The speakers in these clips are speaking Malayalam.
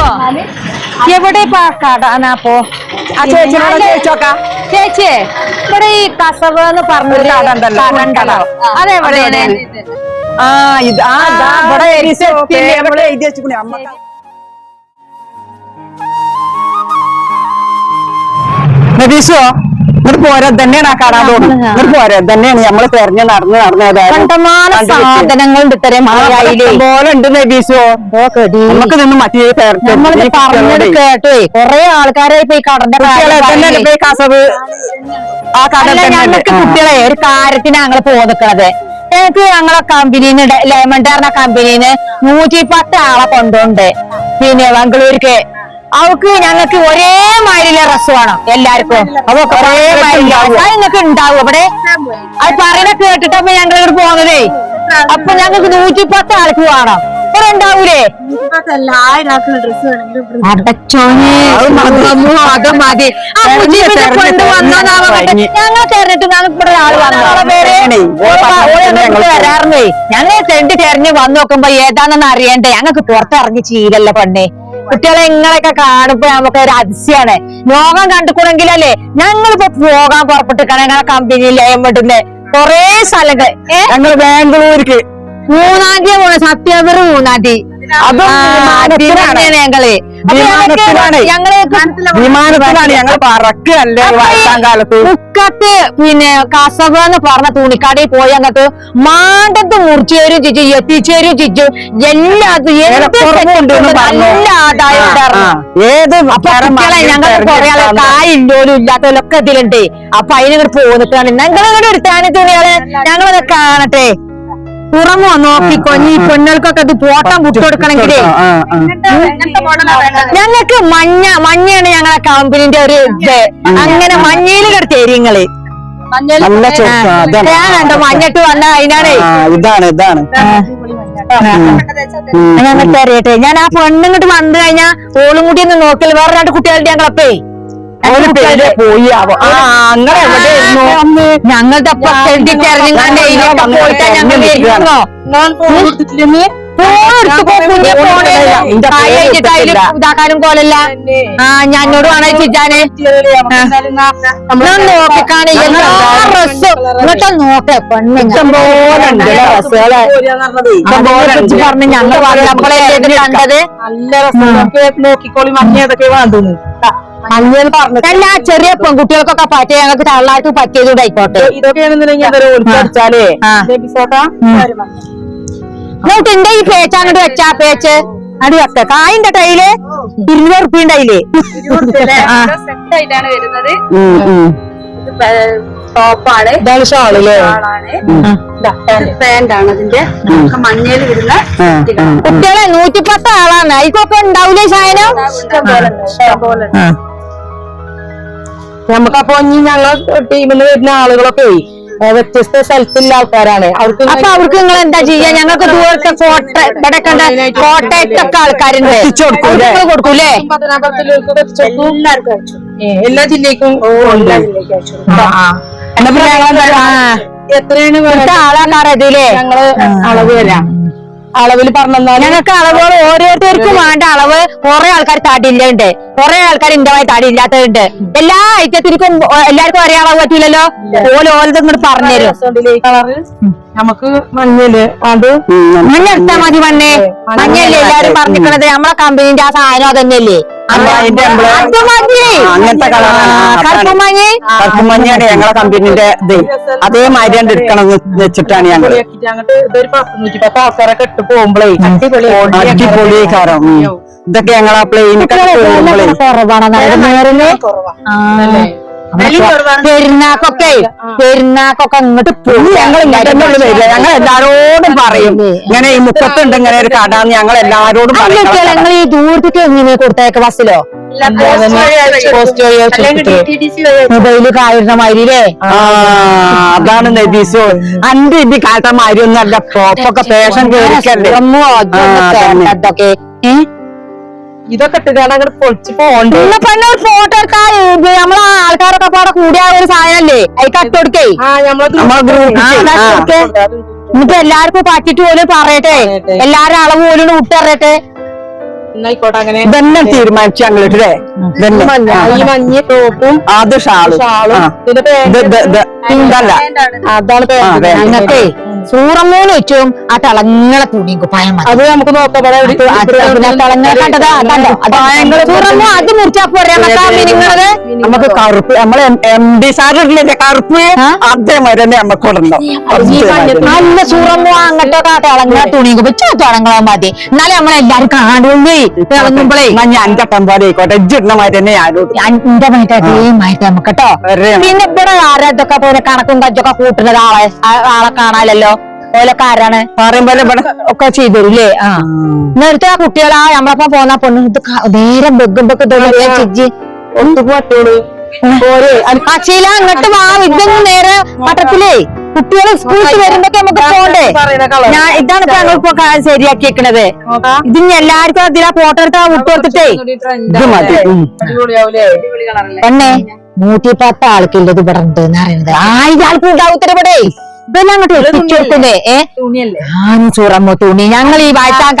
പോവോ? എവിടെ ഇപ്പൊ ആ കട? അപ്പോ ആ ചേച്ചിനോട് ചോദിച്ചോക്കാം. ചേച്ചി ഇവിടെ ഈ കസവ് എന്ന് പറഞ്ഞൊരു കട ഉണ്ടല്ലോ, കട അതെവിടെയാണ് ആ ഇത് ആ ഇവിടെ എഴുതി വെച്ചിക്കണേ അമ്മ നബീഷോ ഇങ്ങോട്ട് പോരാ തന്നെയാണ് ആ കാണാൻ തോന്നുന്നത്. ഇവിടെ പോരാ തന്നെയാണ്. നമ്മൾ തെരഞ്ഞു നടന്ന് നടന്ന്. സാധനങ്ങൾ ഇവിടെ പോലെ ഉണ്ട് നബീഷോ നമുക്ക് നിന്ന് മറ്റേ പറഞ്ഞത് കേട്ടേ കൊറേ ആൾക്കാരെ ഇപ്പൊ ഈ കടന്റെ കസവ്? ആ കട ഞങ്ങൾക്ക് കുട്ടികളെ ഒരു കാര്യത്തിന് ഞങ്ങൾ പോന്നിക്കണത്. എനിക്ക് ഞങ്ങളെ കമ്പനിന്ന് ലെമൺ ടയറിന കമ്പനിന്ന് നൂറ്റി പത്ത് ആളെ കൊണ്ടുണ്ട്. പിന്നെ ബാംഗ്ലൂർക്ക് അവക്ക് ഞങ്ങൾക്ക് ഒരേ മാതിരിയുള്ള ഡ്രസ് വേണം എല്ലാവർക്കും. അവക്ക് ഒരേ മാതിരി നിങ്ങൾക്ക് ഉണ്ടാവും അവിടെ. അത് പറയണ കേട്ടിട്ടപ്പോ ഞങ്ങൾ ഇവിടെ പോകുന്നതേ അപ്പൊ ഞങ്ങൾക്ക് നൂറ്റി പത്ത് ആൾക്ക് വേണം. ഇവിടെ ഉണ്ടാവൂലേ? അടച്ചോനെ. അത് മതി. ഞങ്ങൾ തെരഞ്ഞിട്ട് ഞങ്ങൾക്ക് ഞങ്ങൾ തെരഞ്ഞ് വന്നു നോക്കുമ്പോ ഏതാണെന്ന് അറിയണ്ടേ? ഞങ്ങൾക്ക് പുറത്തിറങ്ങി ചീരല്ല പെണ്ണേ? കുട്ടികളെ ഇങ്ങളൊക്കെ കാണുമ്പോ നമുക്ക് ഒരു അതിശയാണ്. ലോകം കണ്ടുകൂടെങ്കിലല്ലേ ഞങ്ങളിപ്പോ പോകാൻ പുറപ്പെട്ടിരിക്കണം ഞങ്ങളെ കമ്പനിയിലെ എമ്മട്ടിന്റെ കൊറേ സ്ഥലങ്ങൾ. ഞങ്ങൾ ബാംഗ്ലൂർക്ക് മൂന്നാം തീയതി പോണ സത്യമർ മൂന്നാം തീയതി. വിമാനത്തിലാണ്. ഞങ്ങൾ പറക്കല്ലേ കാലത്ത് മുക്കത്ത് പിന്നെ കസവ് എന്ന് പറഞ്ഞ തുണിക്കടയിൽ പോയി അങ്ങോട്ട് മാണ്ടത്ത് മുറിച്ചേരും ചിച്ചു എത്തിച്ചേരും ചിച്ചു. എല്ലാതും എന്ത് വിലക്കുറവ് ഉണ്ടെന്ന് പറഞ്ഞു. നല്ല ആദായം ഏത് ഞങ്ങൾ കുറെ കായില്ലോലും ഇല്ലാത്തവരൊക്കെ ഇതിലുണ്ട്. അപ്പൊ അതിനങ്ങോട്ട് പോന്നിട്ടാണ്. ഞങ്ങൾ ഇങ്ങോട്ട് എടുത്താന് തുണികൾ ഞങ്ങളത് കാണട്ടെ. പുറമോ നോക്കിക്കോ. ഈ പെണ്ണുകൾക്കൊക്കെ ഇത് പോട്ടം വിട്ടുകൊടുക്കണമെങ്കിൽ. ഞങ്ങൾക്ക് മഞ്ഞ മഞ്ഞയാണ് ഞങ്ങളെ കമ്പനിന്റെ ഒരു ഇത്. അങ്ങനെ മഞ്ഞയിൽ കിടത്തി കണ്ടോ മഞ്ഞട്ട് വന്ന അതിനാണേ. ആ, ഇതാണ് ഇതാണ്. ഞങ്ങൾക്ക് അറിയട്ടെ ഞാൻ ആ പെണ്ണിങ്ങോട്ട് വന്നു കഴിഞ്ഞാൽ ഓളും കൂടി ഒന്ന് നോക്കൽ വേറെ രണ്ട് കുട്ടികളുടെ ഞങ്ങളപ്പേ പോയി ആവോ ആ അങ്ങനെ എവിടെയായിരുന്നു? ഞങ്ങളുടെ ഇതാക്കാനും കോലല്ല ആ ഞാനോട് വേണേ ചിറ്റാനെ. നോക്കിക്കാണ് ഡ്രസ്സും നോക്കെ പെണ്ണ്. പറഞ്ഞു ഞങ്ങൾ വന്നപ്പോഴേ നല്ല കണ്ടത് നോക്കിക്കോളി മഞ്ഞ ഏതൊക്കെ വേണ്ടുന്നു മഞ്ഞന്ന് പറഞ്ഞു അല്ല ചെറിയ പെൺകുട്ടികൾക്കൊക്കെ പറ്റിയ ഞങ്ങൾക്ക് തള്ളായിട്ട് പറ്റിയതുകൊണ്ട് ആയിക്കോട്ടെ ഇതൊക്കെ എന്റെ ഈ പേച്ച് അങ്ങോട്ട് വെച്ചാ പേച്ച്? അത് വെക്ക. കായിന്റെ ടൈൽ ഇരുന്നൂറ് ഉറുപ്പിയ ഉണ്ടായില്ലേ? സെറ്റ് ആയിട്ടാണ് വരുന്നത്. ഉം, ഉം. ടോപ്പാണ്. ഇതാണ് പാന്റാണ് അതിന്റെ. മഞ്ഞയിൽ വരുന്ന. കുട്ടികളെ നൂറ്റിപ്പത്ത് ആളാണ്. അതിക്കൊക്കെ ഉണ്ടാവൂലേ ശായനം നമുക്കപ്പോ ഇനി ഞങ്ങൾ ടീമിൽ വരുന്ന ആളുകളൊക്കെ വ്യത്യസ്ത സ്ഥലത്തുള്ള ആൾക്കാരാണ്. അവർക്ക് അപ്പൊ അവർക്ക് നിങ്ങൾ എന്താ ചെയ്യാ? ഞങ്ങൾക്ക് ദൂരത്തെ കോട്ട ഇവിടെ കണ്ട കോട്ടയത്തൊക്കെ ആൾക്കാരുണ്ട്. കൊടുക്കൂലേ? എല്ലാ ജില്ലക്കും എത്രയാണ് ആളാണ് അറിയത്തില്ലേ ഞങ്ങൾ അളവ് തരാം. അളവിൽ പറഞ്ഞാൽ ഞങ്ങൾക്ക് അളവ് ഓരോരുത്തർക്കും വേണ്ട. അളവ് കുറെ ആൾക്കാർ തടിയില്ലുണ്ട്. കുറെ ആൾക്കാർ ഇന്റമായി തടി ഇല്ലാത്തതുണ്ട് എല്ലാ ഐറ്റത്തിനും എല്ലാവർക്കും ഒരേ അളവ് പറ്റൂലല്ലോ? ഓല ഓലത് ഇങ്ങോട്ട് പറഞ്ഞുതരും. നമുക്ക് മഞ്ഞൽ അത് മഞ്ഞ എടുത്താ മതി മണ്ണേ മഞ്ഞല്ലേ എല്ലാരും പറഞ്ഞിരിക്കണത്. നമ്മളെ കമ്പനിന്റെ ആ സാധനം അതന്നെയല്ലേ? അത് ആ, അങ്ങനത്തെ കളറാണ്. ആ, ഞങ്ങളെ കമ്പനിന്റെ ഇത്. അതേമാതിരി കണ്ട് എടുക്കണം എന്ന് വെച്ചിട്ടാണ് ഞങ്ങൾ ആൾക്കാരൊക്കെ ഇട്ട് പോകുമ്പോഴേ അടിപൊളി കാരം. ഇതൊക്കെ ഞങ്ങളെ പ്ലെയിനൊക്കെ പോകുമ്പോഴേ കുറവാണ്. പെരുന്നാക്കൊക്കെ പെരുന്നാക്കൊക്കെ അങ്ങോട്ട് പോയി. ഞങ്ങൾ ഞങ്ങൾ എല്ലാരോടും പറയും. ഇങ്ങനെ ഈ മുക്കത്തുണ്ട് ഇങ്ങനെ ഒരു കട എന്ന് ഞങ്ങൾ എല്ലാരോടും പറയും. ഞങ്ങൾ ഈ ദൂരത്തേക്ക് എങ്ങനെ കൊടുത്തേക്ക് ബസ്സിലോ? പോസ്റ്റ്. മൊബൈൽ കായിരുന്ന മാതിരില്ലേ ആ അതാണ് നബീസോ അന്റെ ഇത് കാലത്തെ മാതിരി ഒന്നല്ല പോപ്പൊക്കെ പേഷൻ കേറിക്കല്ലേ? അതൊക്കെ ഏഹ്. കേട്ട ഇതൊക്കെ ഇട്ടിട്ടാണ് അങ്ങോട്ട് പൊളിച്ച് ഫോട്ടോ എടുത്താ നമ്മളെ ആൾക്കാരൊക്കെ പാടെ കൂടിയ ഒരു സാധനല്ലേ? അത്. ഇതൊക്കെ. എന്നിട്ട് എല്ലാവർക്കും പറ്റിട്ട് പോലും പറയട്ടെ. എല്ലാരും അളവ് പോലും വിട്ടറിയട്ടെ ഇതന്നെ തീരുമാനിച്ചു ഞങ്ങളിട്ട് മഞ്ഞ ടോപ്പും അത് ഷാളും. ഷാളും. അതാണ് സൂറമ്മൂന്ന് വെച്ചും ആ തളങ്ങളെ കുപ്പായം മതി അത് നമുക്ക് നോക്കാം. അത് പിന്നെ തിളങ്ങ കണ്ടതാ കണ്ടോ? സൂറമ്മു അത് മുറിച്ചാ പോരെ? നമുക്ക് കറുപ്പ് നമ്മൾ എം ഡി സാറില്ലേ കറുപ്പ്? ആ? അതേമാതിരി തന്നെ നമുക്ക് നല്ല സൂറമ്മു അങ്ങോട്ടൊക്കെ തിളങ്ങ തുണിയും വെച്ചാ തിളങ്ങളാ മതി. എന്നാലും നമ്മളെല്ലാരും കാണുള്ളൂ. തിളങ്ങുമ്പോഴേ ഞാൻ പോലെ ആയിക്കോട്ടെ. മാതിരി തന്നെ എന്റെ മായിട്ട് അതേമായിട്ട് നമുക്ക് കേട്ടോ ഒരേ പിന്നെ ഇവിടെ ആരാ ഇതൊക്കെ പോലെ കണക്കും കജ്ജൊക്കെ കൂട്ടുന്നത്? ആളെ ആളെ കാണാലല്ലോ. ഓലൊക്കെ ആരാണ്? പറയും പോലെ ഇവിടെ ഒക്കെ ചെയ്തരൂലേ ആ. നേരത്തെ ആ കുട്ടികളാ നമ്മളപ്പം പോന്ന പൊണ്ണു ഇത് ക- നേരം ബെഗുമ്പൊക്കെ ചിജ്ജി. അച്ചയില അങ്ങോട്ട് വാ. ഇതൊന്നും നേരെ പട്ടത്തിലേ കുട്ടികളെ സ്കൂളിൽ വരുമ്പോ നമുക്ക് പോണ്ടേ? ഞാൻ ഇതാണ് ഞങ്ങൾ ഇപ്പൊ ശരിയാക്കി ശരിയാക്കിയേക്കണത്. ഇത് എല്ലാവർക്കും അതിലാ ഫോട്ടോ എടുത്താ വിട്ടു കൊടുത്തിട്ടേ. ഇത് മതി. പെണ്ണേ നൂറ്റി പത്ത് ആൾക്കുള്ളത് ഇവിടെ ഉണ്ട് എന്ന് പറയുന്നത്. ആയിരം ആൾക്കും ഉണ്ടാവും ഇവിടെ ഇതെല്ലാം അങ്ങോട്ട് ഏ? തുണി. ഞങ്ങൾ ഈ വാഴ്ത്താൻ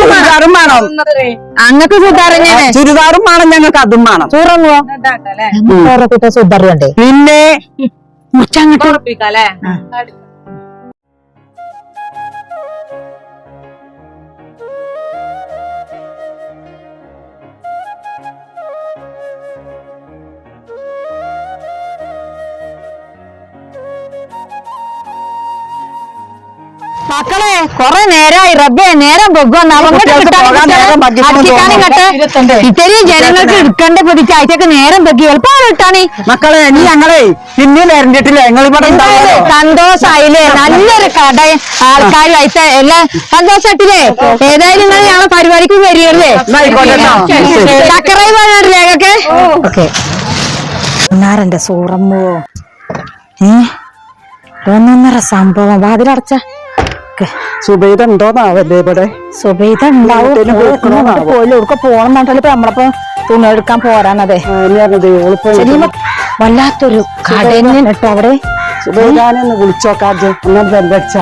ചുരിദാറും വേണം. അങ്ങക്ക് സുധാരഞ്ഞാണ് ചുരിദാറും വേണം ഞങ്ങൾക്ക് അതും വേണം. ചുറങ്ങോ വേറെ കുട്ട സുധാറുണ്ട് പിന്നെ മുച്ചങ്ങട്ട്. മക്കളെ കൊറേ നേരമായി റബ്ബെ നേരം. ഇത്രയും ജനങ്ങൾക്ക് എടുക്കേണ്ട പ്രതിക്ക് അയച്ചൊക്കെ നേരം പൊക്കി എളുപ്പം കിട്ടാണേ മക്കളെ ഇനി ഞങ്ങളെ പിന്നെ വരണ്ടിട്ടില്ല. ഞങ്ങൾ ഇവിടെ ഉണ്ടാവുമല്ലോ. സന്തോഷായില്ലേ? നല്ലൊരു കട ആൾക്കാർ അയച്ച എല്ലാം സന്തോഷായിട്ടില്ലേ? ഏതായാലും നിങ്ങൾ ഞങ്ങളെ പരിപാടിക്ക് വരികയല്ലേ. ചക്കറായി പറഞ്ഞിട്ടില്ലേ ഞങ്ങൾക്ക്. എന്നാരെന്റെ സൂറമ്മോ. ഏ? ഒന്നൊന്നര സംഭവം. വാതിലടച്ച. സുബൈദ ഉണ്ടോന്നാവല്ലേ ഇവിടെ? സുബൈദ ഉണ്ടാവും? പോലും ഒക്കെ പോകണം എന്നിട്ടല്ലേ ഇപ്പൊ നമ്മളിപ്പോ തുണി എടുക്കാൻ പോരാനതെ ആ, ഇനി പറഞ്ഞത് ഓളിപ്പോ വല്ലാത്തൊരു കട തന്നെയാണ് കേട്ടോ അവിടെ. സുബൈദാനൊന്ന് വിളിച്ചോക്കാജ് ഒന്നും ബന്ധടിച്ച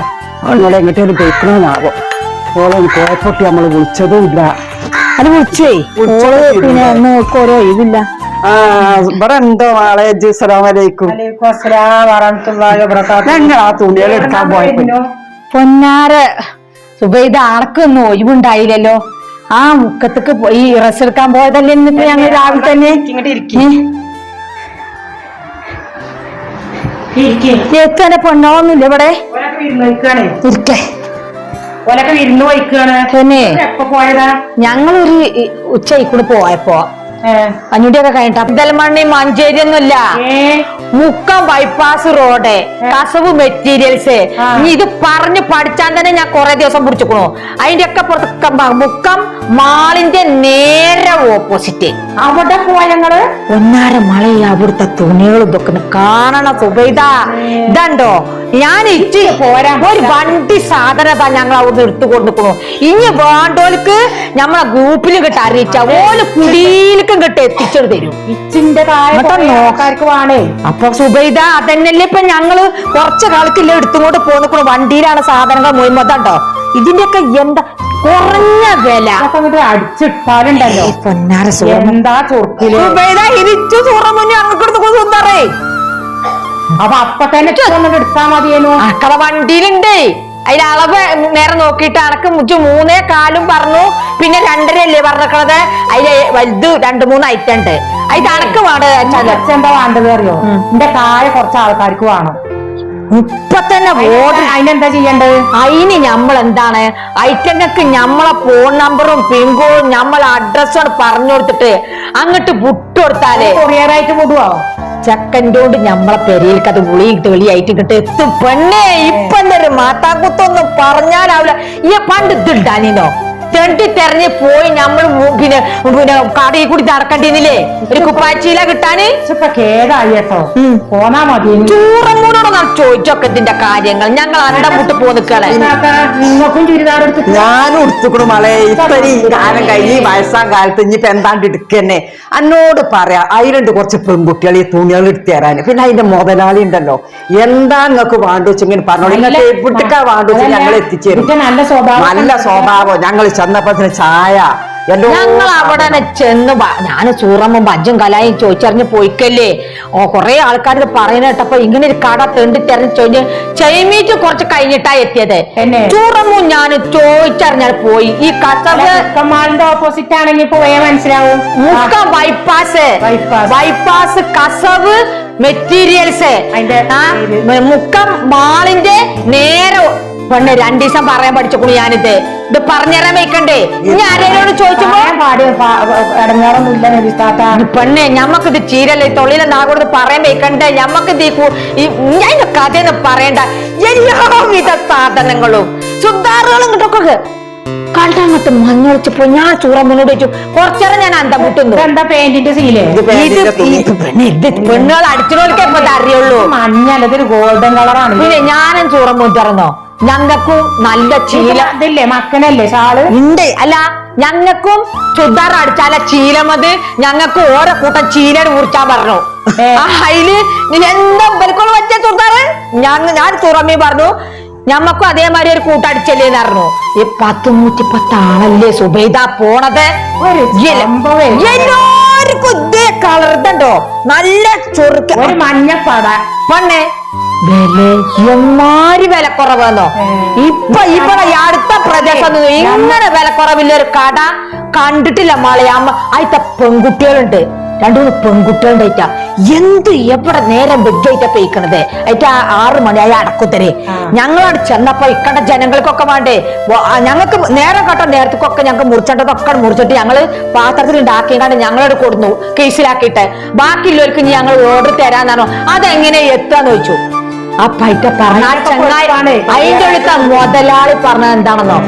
നിങ്ങളെ എങ്ങോട്ടേലും പോയിക്കണോന്നാവോ. ഓളെ കോയപ്പൊട്ടി നമ്മൾ വിളിച്ചതും ഇല്ല. അത് വിളിച്ചേ. ഓൾ പിന്നെ ഒന്ന് ഓരോ ഇതില്ല ഇവിടെ ഉണ്ടോ ആളെ അസ്സലാമലൈക്കും ഞങ്ങൾ ആ തുണികൾ എടുക്കാൻ പോയപ്പോ. പൊന്നാര. സുബൈദ ആർക്കൊന്നും ഒഴിവുണ്ടായില്ലല്ലോ. ആ മുക്കത്തേക്ക് പോയി ഡ്രസ് എടുക്കാൻ പോയതല്ലേ എന്നിട്ട് ഞങ്ങൾ രാവിലെ തന്നെ? എത്ര പൊണ്ണോന്നില്ല ഇവിടെ. ഇരിക്കേ. ഞങ്ങളൊരു ഉച്ചയ്ക്കൂടെ പോയപ്പോ കഞ്ഞുടിയൊക്കെ കഴിഞ്ഞിട്ട് അബ്ദൽമണ്ണി മഞ്ചേരി ഒന്നുമില്ല Mukkam bypass road Kasavu materials ഇനി ഇത് പറഞ്ഞ് പഠിച്ചാൻ തന്നെ ഞാൻ കുറെ ദിവസം പിടിച്ചിക്കണു. അതിന്റെ ഒക്കെ പുറത്ത് മുക്കം മാളിന്റെ നേരെ ഓപ്പോസിറ്റ് അവിടെ പോയ ഞങ്ങൾ? ഒന്നാര മഴ അവിടുത്തെ തുണികൾ ഇതൊക്കെ കാണണ സുബൈദ. ഇതണ്ടോ? ഞാൻ ഇച്ചി പോരാ. ഒരു വണ്ടി സാധനത ഞങ്ങൾ അവിടുന്ന് എടുത്തു കൊടുക്കണു ഇനി വേണ്ടോൽക്ക് നമ്മളെ ഗ്രൂപ്പിലും കിട്ട അറിയിച്ച. ഓൽ കുടിയിലേക്കും കിട്ട എത്തിച്ചത് തരും. ഇച്ചിന്റെ ഇങ്ങോട്ട് നോക്കാർക്ക് വേണേ. അപ്പൊ സുബൈദ അതന്നെയല്ലേ ഇപ്പൊ ഞങ്ങൾ കുറച്ച് കാലത്തില്ല എടുത്തുകൊണ്ട് പോന്നിക്കണു. വണ്ടിയിലാണ് സാധനങ്ങൾ മുഴുവതണ്ടോ ഇതിന്റെയൊക്കെ എന്താ കുറഞ്ഞ വില? അടിച്ചിട്ടാലുണ്ടല്ലോ. ഏയ് പൊന്നാര സുഖം എന്താ ചൊറുക്കിൽ? സുബൈദ ഇരിച്ചു സൂറ മുന്നേ അങ്ങോട്ട് സുന്ദറേ. അപ്പൊ അപ്പൊ തന്നെ എടുത്താ മതിയേനു. അക്കള വണ്ടിയിലുണ്ടേ അതിന്റെ അളവ് നേരെ നോക്കിയിട്ട് അണക്ക് മുറ്റു മൂന്നേ കാലും പറഞ്ഞു പിന്നെ രണ്ടരയല്ലേ അല്ലേ പറഞ്ഞിക്കണത്? അതിൽ വലുത് രണ്ട് മൂന്ന് ഐറ്റം ഉണ്ട്. അതിന്റെ അണക്ക് വേണ്ടത് എന്താ വേണ്ടത് അറിയോ? എന്റെ താഴെ കുറച്ച് ആൾക്കാർക്ക് വേണം. ഇപ്പൊ തന്നെ അതിനെന്താ ചെയ്യണ്ടത്? അതിന് നമ്മൾ എന്താണ് ഐറ്റങ്ങൾക്ക് നമ്മളെ ഫോൺ നമ്പറും പിൻകോഡും നമ്മളെ അഡ്രസ്സും പറഞ്ഞു കൊടുത്തിട്ട് അങ്ങോട്ട് വിട്ടു കൊടുത്താലേ കൊറിയറായിട്ട് വിടുവോ? ചെക്കന്റെ കൊണ്ട് നമ്മളെ പെരയിലേക്ക് അത് വിളിയിട്ട് വിളിയായിട്ട് ഇങ്ങോട്ട് എത്തും. പെണ്ണേ ഇപ്പൊ എന്തൊരു മാത്താക്കുത്തൊന്നും പറഞ്ഞാലാവില്ല ഈ പണ്ട് ഇതിണ്ടാനോ തെണ്ടി തെരഞ്ഞ് പോയി നമ്മൾ പിന്നെ പിന്നെ കടയിൽ കൂടി നടക്കണ്ടിന്നില്ലേ ഒരു കുപ്പാച്ചീല കിട്ടാന്? ഇപ്പൊ കേടായി കേട്ടോ? പോന്നാ മതി. ചൂറമ്മൂടോട് നാം ചോദിച്ചൊക്കെ ഇതിന്റെ കാര്യങ്ങൾ. ഞങ്ങൾ അണ്ടം മുട്ട് പോന്നിക്കളെ എടുത്ത് ഞാനും എടുത്തുക്കണു മളെ. ഇപ്പരി കാലം കഴിഞ്ഞ് വയസ്സാം കാലത്ത് ഇനിയിപ്പൊ എന്താണ്ട് എടുക്കന്നെ? എന്നോട് പറയാ അതിലുണ്ട് കുറച്ച് പെൺകുട്ടികൾ ഈ തുണികൾ എടുത്തു തരാൻ പിന്നെ അതിന്റെ മുതലാളി ഉണ്ടല്ലോ. എന്താ നിങ്ങൾക്ക് വേണ്ടു വെച്ചിങ്ങനെ പറഞ്ഞോളൂ? നിങ്ങൾക്ക് എവിടേക്കാ വേണ്ടു ഞങ്ങൾ എത്തിച്ചേരും. നല്ല സ്വഭാവം നല്ല സ്വഭാവം. ഞങ്ങൾ ചെന്നപ്പത്തിന് ചായ. ഞങ്ങൾ അവിടെ ചെന്ന് ഞാൻ ചൂറമ്മ ബജ്ജും കലായും ചോദിച്ചറിഞ്ഞ് പോയിക്കല്ലേ? ഓ കുറെ ആൾക്കാർ പറയുന്ന കേട്ടപ്പോ ഇങ്ങനെ ഒരു കട തെണ്ടി തെരഞ്ഞ് ചോദിച്ച് ചെമ്മീറ്റ് കുറച്ച് കഴിഞ്ഞിട്ടാ എത്തിയത്. ചൂറമ്മും ഞാൻ ചോദിച്ചറിഞ്ഞാൽ പോയി. ഈ കസവ് മുക്കമാലിന്റെ ഓപ്പോസിറ്റ് ആണെങ്കിൽ വേഗം മനസ്സിലാവും. മുക്ക bypass bypass. Kasavu materials? Mukkam മാളിന്റെ നേരെ പെണ്ണ് രണ്ടു ദിവസം പറയാൻ പഠിച്ചു ഞാനിത്. ഇത് പറഞ്ഞുതരാൻ വെക്കണ്ടേ ഇനി ആരോട് ചോദിച്ചപ്പോ പെണ്ണെ ഞമ്മക്കിത് ചീരല്ലേ? തൊള്ളിലെ നാഗോട് പറയാൻ വെക്കണ്ടേ ഞമ്മക്ക് ഈ ഞാൻ കഥയെന്ന് പറയണ്ട. എല്ലാവിധ സാധനങ്ങളും. ശുദ്ധാറുകളും കിട്ടൊക്കെ കണ്ടങ്ങട്ട് മഞ്ഞൊളിച്ചപ്പോ ഞാൻ ചൂറ മുന്നോട്ട് വെച്ചു. കുറച്ചേരം ഞാൻ അന്തം മുട്ടുന്നു. പെയിന്റിന്റെ സീലേ ഇത് ഇത്. ഇത് ഇത് പെണ്ണുകൾ അടിച്ചോൾക്കേ ഇപ്പൊ അറിയുള്ളൂ മഞ്ഞല്ല ഇതൊരു ഗോൾഡൻ കളറാണ് പിന്നെ ഞാനും ചൂറ തുറന്നോ ഞങ്ങൾക്കും നല്ല ചീല ഇതില്ലേ? മക്കനല്ലേ ഷാൾ? ഉണ്ട്. അല്ല ഞങ്ങൾക്കും ചുദ്ദാർ അടിച്ചാല അത്. ഞങ്ങൾക്ക് ഓരോ കൂട്ടം ചീല കുറിച്ചാ പറഞ്ഞു. അതിൽ എന്താ ഇവർക്കുള്ള പറ്റ ചുദ്ദാറ് ഞങ്ങ ഞാൻ തുറമി പറഞ്ഞു. ഞമ്മക്കും അതേമാതിരി ഒരു കൂട്ടടിച്ചല്ലേന്ന് പറഞ്ഞു. ഈ പത്ത് നൂറ്റി പത്ത് ആളല്ലേ സുബൈദ പോണത്. എല്ലാവർക്കും ഇതേ കളർ ഇതുണ്ടോ? നല്ല ചൊറുക്ക ഒരു മഞ്ഞപ്പട. പണ്ണേ എമ്മാരി വില കുറവെന്നോ ഏ. ഇപ്പൊ ഇവിടെ ഈ അടുത്ത പ്രദേശത്ത് ഇങ്ങനെ വില കുറവില്ല ഒരു കട കണ്ടിട്ടില്ല മോളെ. അമ്മ അയത്തെ പെൺകുട്ടികളുണ്ട്. രണ്ടു മൂന്ന് പെൺകുട്ടികളുണ്ടായിട്ട. എന്ത് എവിടെ നേരം ബെഡായിട്ടാ പെയ്ക്കണത്? അയറ്റ ആറ് മണിയായി അടക്കുത്തരേ. ഞങ്ങളവിടെ ചെന്നപ്പോ ഇക്കണ്ട ജനങ്ങൾക്കൊക്കെ വേണ്ടേ? ഞങ്ങൾക്ക് നേരം കട്ട നേരത്തേക്കൊക്കെ ഞങ്ങൾക്ക് മുറിച്ചേണ്ടതൊക്കെ മുറിച്ചിട്ട് ഞങ്ങൾ പാത്രത്തിൽ ഉണ്ടാക്കിയാണ്ട് ഞങ്ങളോട് കൊടുന്നു കേസിലാക്കിയിട്ട്. ബാക്കിയുള്ളവർക്ക് ഇനി ഞങ്ങൾ ഓർഡർ തരാന്നാണോ? അതെങ്ങനെ എത്താന്ന് ചോദിച്ചു. അപ്പൊ അയിറ്റ പറഞ്ഞ ചങ്ങായി അതിന്റെ അടുത്ത മുതലാളി പറഞ്ഞത് എന്താണെന്നോ?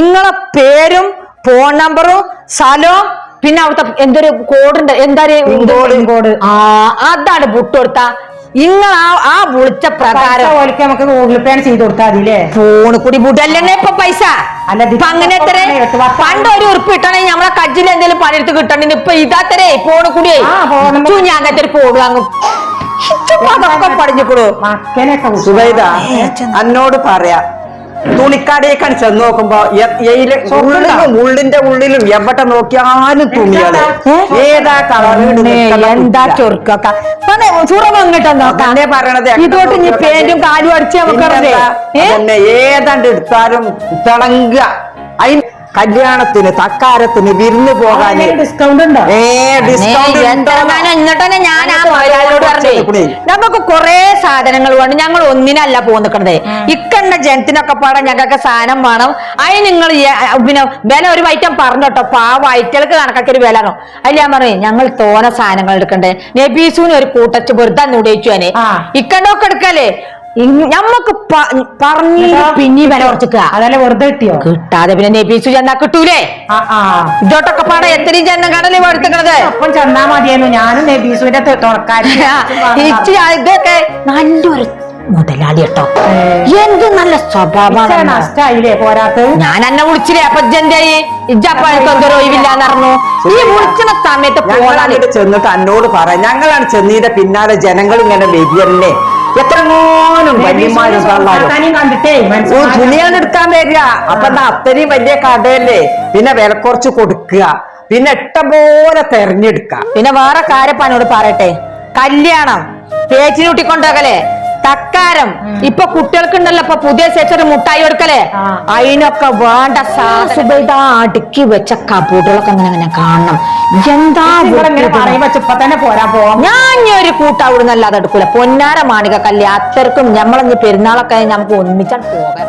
ഇങ്ങളെ പേരും ഫോൺ നമ്പറും സ്ഥലവും പിന്നെ അവിടുത്തെ എന്തൊരു കോഡുണ്ട് എന്താ ഒരു പിൻകോഡ്. കോഡ് ആ അതാണ് പുട്ട് കൊടുത്ത. നിങ്ങൾ ആ ആ വിളിച്ച പ്രകാരം ഓലിക്ക് നമുക്ക് ഗൂഗിൾ പേ ചെയ്ത് കൊടുത്താൽ മതില്ലേ ഫോണ് കൂടി അല്ലെന്നെ ഇപ്പൊ പൈസ. അങ്ങനെ പണ്ട് ഒരു ഉറുപ്പ് കിട്ടണേ നമ്മളെ കജ്ജിൽ എന്തെങ്കിലും പണിയെടുത്ത് കിട്ടണേ ഇപ്പൊ ഇതാത്തരേ ഫോണ് കൂടി. ഞാൻ അങ്ങനത്തെ ഒരു ഫോൺ വാങ്ങും. അതൊക്കെ പഠിഞ്ഞുകൂടൂ സുബൈദ എന്നോട് പറയാ. തുണിക്കടയേക്കാണ് ചെന്ന് നോക്കുമ്പോ ഉള്ളിന്റെ ഉള്ളിലും എവിടെ നോക്കിയാലും തുണിയാണ്. ഏതാ എന്താ ചൊറുക്കൊക്കെ? പറയണത് ഇതോട്ട് ഇനി പേന്റും കാലും അടിച്ച് നമുക്ക് ഏതാണ്ട് എടുത്താലും തിളങ്ങുക. അതിന് കല്യാണത്തിന് തക്കാരത്തിന് വിരുന്ന് പോകാൻ ഡിസ്കൗണ്ട് ഉണ്ടോ? ഏ ഡിസ്കൗണ്ട് ഉണ്ടോ? ഞാൻ ആ മുതലാളിയോട് പറഞ്ഞേ. നമുക്ക് കുറെ സാധനങ്ങൾ വേണം. ഞങ്ങൾ ഒന്നിനല്ല പോന്നിക്കണത് ഇക്കണ്ട ജനത്തിനൊക്കെ പാടാൻ ഞങ്ങൾക്ക് സാധനം വേണം. അതിന് നിങ്ങൾ പിന്നെ വില ഒരു ഐറ്റം പറഞ്ഞോട്ടോ ആ വൈറ്റലക്ക് കണക്കാക്കി ഒരു വില കാണും അതിൽ ഞാൻ പറഞ്ഞു ഞങ്ങൾ തോന സാധനങ്ങൾ എടുക്കണ്ടേ. നബീസുവിന് ഒരു കൂട്ടച്ച് വെറുതെ നുടയിച്ചു അനെ. ഇക്കണ്ടൊക്കെ എടുക്കല്ലേ? ഞമ്മക്ക് പറഞ്ഞു പിന്നെ വില കുറച്ചിക്കുക അതല്ല വെറുതെ കിട്ടിയോ? കിട്ടാതെ പിന്നെ നബീസു ചെന്നാ കിട്ടൂലേ? ഇതോട്ടൊക്കെ പാടെ എത്രയും ചെന്ന കടലേ എടുത്തിക്കണത് അപ്പം ചെന്നാ മതിയായിരുന്നു. ഞാനും നെബീസുവിന്റെ തുറക്കാരി നല്ല ഇതൊക്കെ നല്ലൊരു മുതലാളി കേട്ടോ. എന്ത് നല്ല സ്വഭാവമാണ് നഷ്ടായില്ലേ പോരാത്ത ഞാൻ എന്നെ വിളിച്ചില്ലേ അപ്പൊ ജന്റായി ഒഴിവില്ലാന്ന് പറഞ്ഞു ഈ വിളിക്കണ സമയത്ത് പോകാൻ ചെന്നിട്ട് എന്നോട് പറയാം. ഞങ്ങളാണ് ചെന്നീന്റെ പിന്നാലെ ജനങ്ങൾ ഇങ്ങനെ വരികയല്ലേ? എത്രങ്ങോനും വല്യമാരും തള്ളാരും. ഓ തുണിയാണ് എടുക്കാൻ വരിക. അപ്പൊ എന്താ അത്രയും വലിയ കടയല്ലേ പിന്നെ വില കുറച്ച് കൊടുക്കുക. പിന്നെ ഇഷ്ടം പോലെ തെരഞ്ഞെടുക്കാം പിന്നെ വേറെ കാര്യപ്പാനോട് പറയട്ടെ. കല്യാണം. തേച്ചിനൂട്ടി കൊണ്ടുപോകലേ തക്കാരം. ഇപ്പൊ കുട്ടികൾക്കുണ്ടല്ലോ ഇപ്പൊ പുതിയ സെറ്റർ മുട്ടായി കൊടുക്കലേ. അതിനൊക്കെ വേണ്ട സാസുബൈത അടുക്കി വെച്ച കബൂട്ടുകളൊക്കെ അങ്ങനെ അങ്ങനെ കാണണം. എന്താ തന്നെ പോരാ പോവാം ഞാൻ ഒരു കൂട്ട അവിടുന്ന് അല്ലാതെ എടുക്കൂല. പൊന്നാര മാണിക കല്ലേ അത്രക്കും ഞമ്മളഞ്ഞ് പെരുന്നാളൊക്കെ നമുക്ക് ഒന്നിച്ചാൽ പോകാം